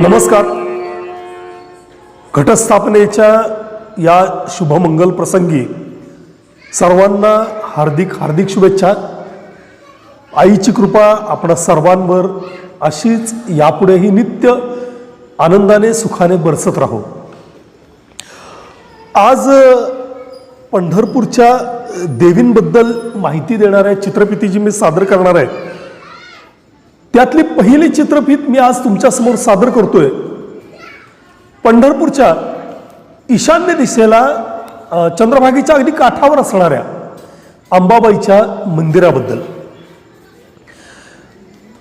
नमस्कार. घटस्थापनेच्या या शुभमंगल प्रसंगी सर्वांना हार्दिक हार्दिक शुभेच्छा. आईची कृपा आपणा सर्वांवर अशीच यापुढेही नित्य आनंदाने सुखाने बरसत राहो. आज पंढरपूरच्या देवींबद्दल माहिती देणाऱ्या चित्रपिती जी मी सादर करणार आहे. त्यातली पहिली चित्रफित मी आज तुमच्यासमोर सादर करतोय. पंढरपूरच्या ईशान्य दिशेला चंद्रभागेच्या अगदी काठावर असणाऱ्या अंबाबाईच्या मंदिराबद्दल.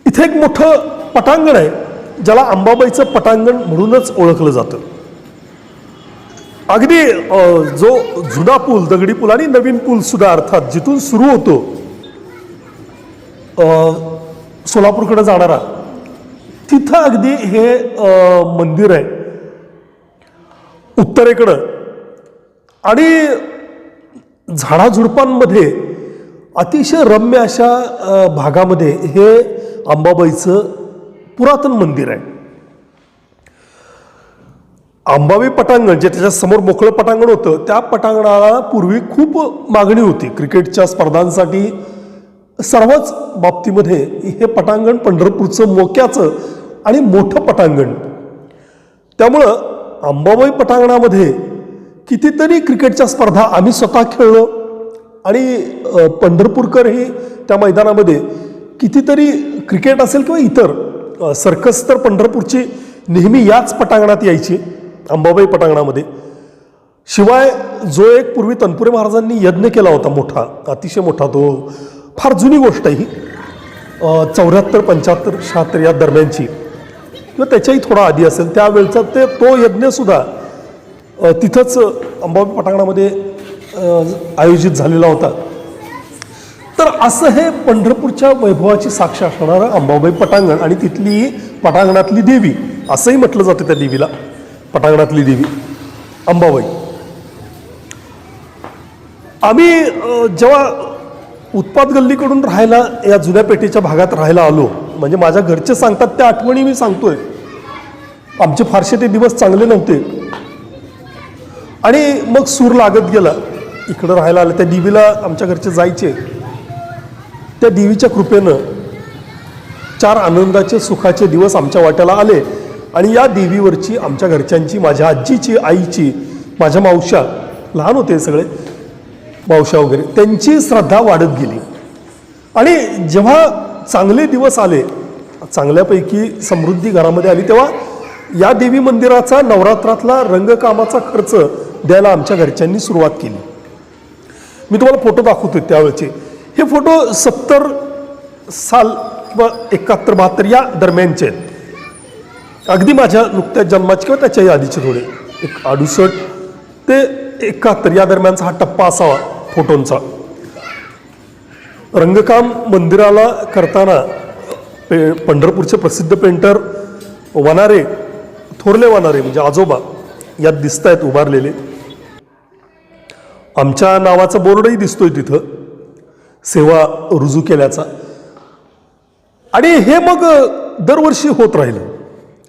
इथे एक मोठं पटांगण आहे ज्याला अंबाबाईचं पटांगण म्हणूनच ओळखलं जातं. अगदी जो जुना पूल दगडी पूल आणि नवीन पूल सुद्धा अर्थात जिथून सुरू होतो सोलापूरकडे जाणारा तिथं अगदी हे मंदिर आहे. उत्तरेकडं. आणि झाडाझुडपांमध्ये अतिशय रम्य अशा भागामध्ये हे अंबाबाईचं पुरातन मंदिर आहे. अंबाबाई पटांगण जे त्याच्यासमोर मोकळं पटांगण होतं त्या पटांगणाला पूर्वी खूप मागणी होती. क्रिकेटच्या स्पर्धांसाठी सर्वच बाबतीमध्ये हे पटांगण पंढरपूरचं मोक्याचं आणि मोठं पटांगण. त्यामुळं अंबाबाई पटांगणामध्ये कितीतरी क्रिकेटच्या स्पर्धा आम्ही स्वतः खेळलो आणि पंढरपूरकर पंढरपूरकरही त्या मैदानामध्ये कितीतरी क्रिकेट असेल किंवा इतर सर्कस तर पंढरपूरची नेहमी याच पटांगणात यायची अंबाबाई पटांगणामध्ये. शिवाय जो एक पूर्वी तनपुरे महाराजांनी यज्ञ केला होता मोठा अतिशय मोठा तो फार जुनी गोष्ट आहे ही. चौऱ्याहत्तर पंच्याहत्तर शहात्तर या दरम्यानची. किंवा त्याच्याही थोडा आधी असेल त्यावेळचा ते तो यज्ञसुद्धा तिथंच अंबाबाई पटांगणामध्ये आयोजित झालेला होता. तर असं हे पंढरपूरच्या वैभवाची साक्ष असणारं अंबाबाई पटांगण आणि तिथली पटांगणातली देवी असंही म्हटलं जातं त्या देवीला पटांगणातली देवी अंबाबाई. आम्ही जेव्हा उत्पाद गल्लीकडून राहायला या जुन्या पेठेच्या भागात राहायला आलो. म्हणजे माझ्या घरचे सांगतात त्या आठवणी मी सांगतोय. आमचे फारसे ते दिवस चांगले नव्हते. आणि मग सूर लागत गेला. इकडं राहायला आलं. त्या देवीला आमच्या घरचे जायचे. त्या देवीच्या कृपेनं चार आनंदाचे सुखाचे दिवस आमच्या वाट्याला आले. आणि या देवीवरची आमच्या घरच्यांची माझ्या आजीची आईची माझ्या मावशा लहान होते सगळे मावशा वगैरे त्यांची श्रद्धा वाढत गेली. आणि जेव्हा चांगले दिवस आले चांगल्यापैकी समृद्धी घरामध्ये आली तेव्हा या देवी मंदिराचा नवरात्रातला रंगकामाचा खर्च द्यायला आमच्या घरच्यांनी सुरुवात केली. मी तुम्हाला फोटो दाखवतोय त्यावेळेचे. हे फोटो सत्तर साल किंवा एकाहत्तर बहात्तर या दरम्यानचे आहेत. अगदी माझ्या नुकत्याच जन्माचे किंवा त्याच्याही आधीचे थोडे. एक अडुसष्ट ते एकाहत्तर या दरम्यानचा हा टप्पा असावा. फोटोंचा. रंगकाम मंदिराला करताना पे पंढरपूरचे प्रसिद्ध पेंटर वनारे थोरले वनारे म्हणजे आजोबा यात दिसत आहेत उभारलेले. आमच्या नावाचा बोर्डही दिसतोय तिथं सेवा रुजू केल्याचा. आणि हे मग दरवर्षी होत राहिलं.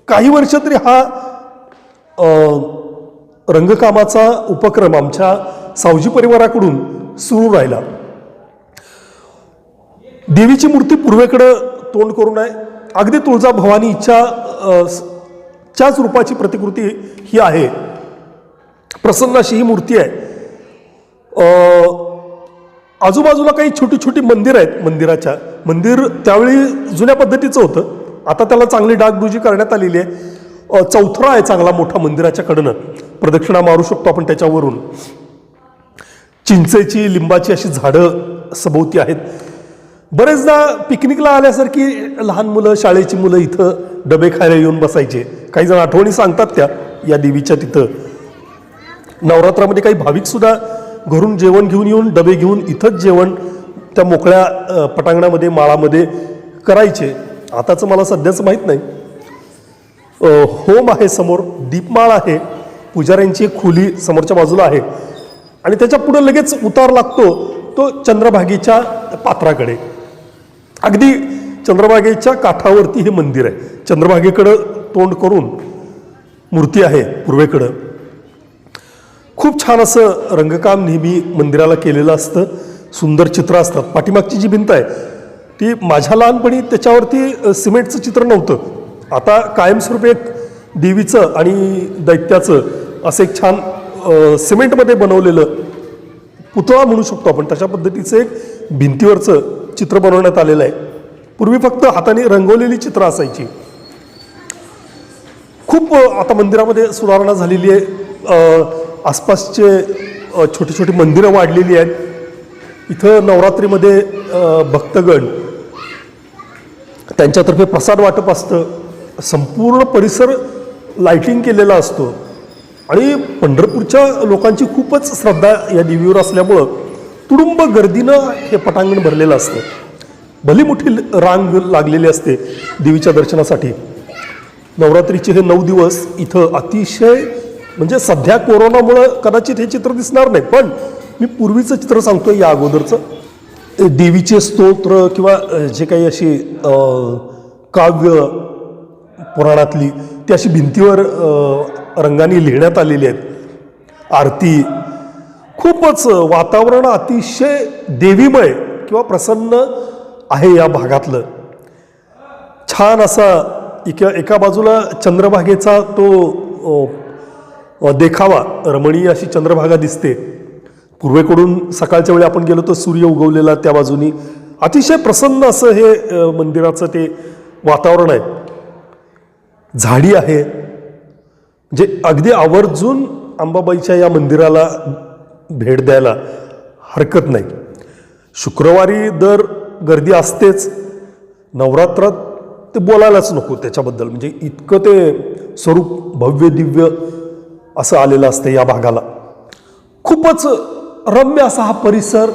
काही वर्ष तरी हा रंगकामाचा उपक्रम आमच्या सावजी परिवाराकडून सुरू राहिला. देवीची मूर्ती पूर्वेकडं तोंड करून आहे अगदी तुळजा भवानीच्या इच्छा च्याच रूपाची प्रतिकृती ही आहे. प्रसन्न अशी ही मूर्ती आहे. आजूबाजूला काही छोटी छोटी मंदिरं आहेत मंदिराच्या. मंदिर त्यावेळी जुन्या पद्धतीचं होतं. आता त्याला चांगली डागडुजी करण्यात आलेली आहे. चौथरा आहे चांगला मोठा मंदिराच्या कडनं. प्रदक्षिणा मारू शकतो आपण त्याच्यावरून. चिंचेची लिंबाची अशी झाडं सभोवती आहेत. बरेचदा पिकनिकला आल्यासारखी लहान मुलं शाळेची मुलं इथं डबे खायला येऊन बसायचे. काही जण आठवणी सांगतात त्या या देवीच्या तिथं. नवरात्रामध्ये काही भाविकसुद्धा घरून जेवण घेऊन येऊन डबे घेऊन इथंच जेवण त्या मोकळ्या पटांगणामध्ये माळामध्ये करायचे. आताचं मला सध्याचं माहीत नाही. होम आहे समोर दीपमाळ आहे. पुजाऱ्यांची खोली समोरच्या बाजूला आहे. आणि त्याच्या पुढं लगेच उतार लागतो तो चंद्रभागेच्या पात्राकडे. अगदी चंद्रभागेच्या काठावरती हे मंदिर आहे. चंद्रभागेकडं तोंड करून मूर्ती आहे पूर्वेकडं. खूप छान असं रंगकाम नेहमी मंदिराला केलेलं असतं. सुंदर चित्र असतात. पाठीमागची जी भिंत आहे ती माझ्या लहानपणी त्याच्यावरती सिमेंटचं चित्र नव्हतं. आता कायमस्वरूपी एक देवीचं आणि दैत्याचं असं एक छान सिमेंटमध्ये बनवलेलं पुतळा म्हणू शकतो आपण तशा पद्धतीचं एक भिंतीवरचं चित्र बनवण्यात आलेलं आहे. पूर्वी फक्त हाताने रंगवलेली चित्र असायची. खूप आता मंदिरामध्ये सुधारणा झालेली आहे. आसपासचे छोटी छोटी मंदिरं वाढलेली आहेत. इथं नवरात्रीमध्ये भक्तगण त्यांच्यातर्फे प्रसाद वाटप असतं. संपूर्ण परिसर लाइटिंग केलेला असतो. आणि पंढरपूरच्या लोकांची खूपच श्रद्धा या देवीवर असल्यामुळं तुडुंब गर्दीनं हे पटांगण भरलेलं असतं. भली मोठी रांग लागलेली असते देवीच्या दर्शनासाठी. नवरात्रीचे हे नऊ दिवस इथं अतिशय म्हणजे सध्या कोरोनामुळं कदाचित हे चित्र दिसणार नाही पण मी पूर्वीचं चित्र सांगतो या अगोदरचं. देवीचे स्तोत्र किंवा जे काही अशी काव्य पुराणातली ती अशी भिंतीवर रंगाने लिहिण्यात आलेली आहेत. आरती खूपच वातावरण अतिशय देवीमय किंवा प्रसन्न आहे या भागातलं. छान असा एका एका बाजूला चंद्रभागेचा तो देखावा रमणीय अशी चंद्रभागा दिसते. पूर्वेकडून सकाळच्या वेळी आपण गेलो तर सूर्य उगवलेला त्या बाजूनी. अतिशय प्रसन्न असं हे मंदिराचं ते वातावरण आहे. झाडी आहे. म्हणजे अगदी आवर्जून अंबाबाईच्या या मंदिराला भेट द्यायला हरकत नाही. शुक्रवारी दर गर्दी असतेच. नवरात्रात ते बोलायलाच नको त्याच्याबद्दल. म्हणजे इतकं ते स्वरूप भव्य दिव्य असं आलेलं असतं या भागाला. खूपच रम्य असा हा परिसर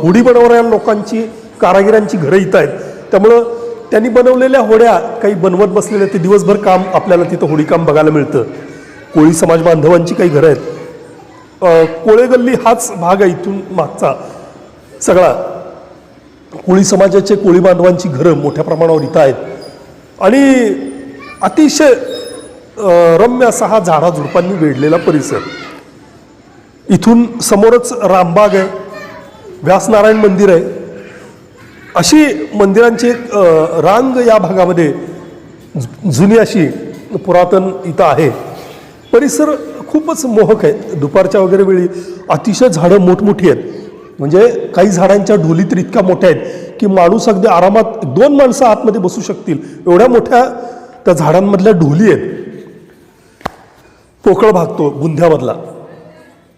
होडी बनवणाऱ्या लोकांची कारागिरांची घरं इथं आहेत. त्यामुळं त्यांनी बनवलेल्या होड्या काही बनवत बसलेल्या ते दिवसभर काम आपल्याला तिथं होडीकाम बघायला मिळतं. कोळी समाज बांधवांची काही घरं आहेत. कोळेगल्ली हाच भाग आहे इथून मागचा. सगळा. कोळी समाजाचे कोळी बांधवांची घरं मोठ्या प्रमाणावर इथं आहेत. आणि अतिशय रम्य असा हा झाडाझुडपांनी वेढलेला परिसर. इथून समोरच रामबाग आहे. व्यासनारायण मंदिर आहे. अशी मंदिरांची एक रांग या भागामध्ये जुनी अशी पुरातन इथं आहे. परिसर खूपच मोहक आहे. दुपारच्या वगैरे वेळी अतिशय झाडं मोठमोठी आहेत. म्हणजे काही झाडांच्या ढोली तर इतक्या मोठ्या आहेत की माणूस अगदी आरामात दोन माणसं आतमध्ये बसू शकतील. एवढ्या मोठ्या त्या झाडांमधल्या ढोली आहेत. पोकळ भागतो बुंध्यामधला.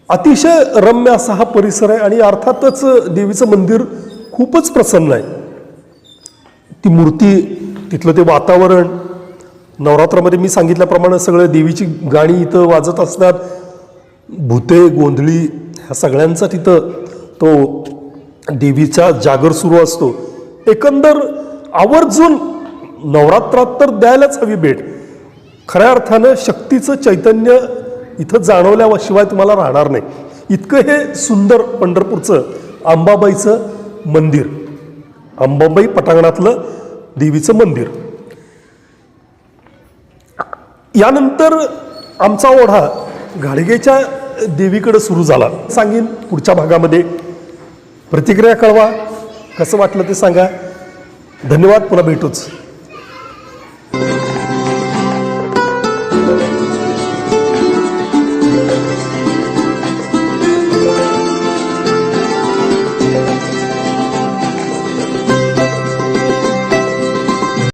अतिशय रम्य असा हा परिसर आहे आणि अर्थातच देवीचं मंदिर खूपच प्रसन्न आहे. ती मूर्ती तिथलं ते वातावरण नवरात्रामध्ये मी सांगितल्याप्रमाणे सगळं देवीची गाणी इथं वाजत असतात. भूते गोंधळी ह्या सगळ्यांचा तिथं तो देवीचा जागर सुरू असतो. एकंदर आवर्जून नवरात्रात तर द्यायलाच हवी भेट. खऱ्या अर्थानं शक्तीचं चैतन्य इथं जाणवल्याशिवाय तुम्हाला राहणार नाही. इतकं हे सुंदर पंढरपूरचं अंबाबाईचं मंदिर. अंबाबाई पटांगणातलं देवीचं मंदिर. यानंतर आमचा ओढा घाडगेच्या देवीकडे सुरू झाला. सांगेन पुढच्या भागामध्ये. प्रतिक्रिया कळवा. कसं वाटलं ते सांगा. धन्यवाद पुन्हा भेटूच.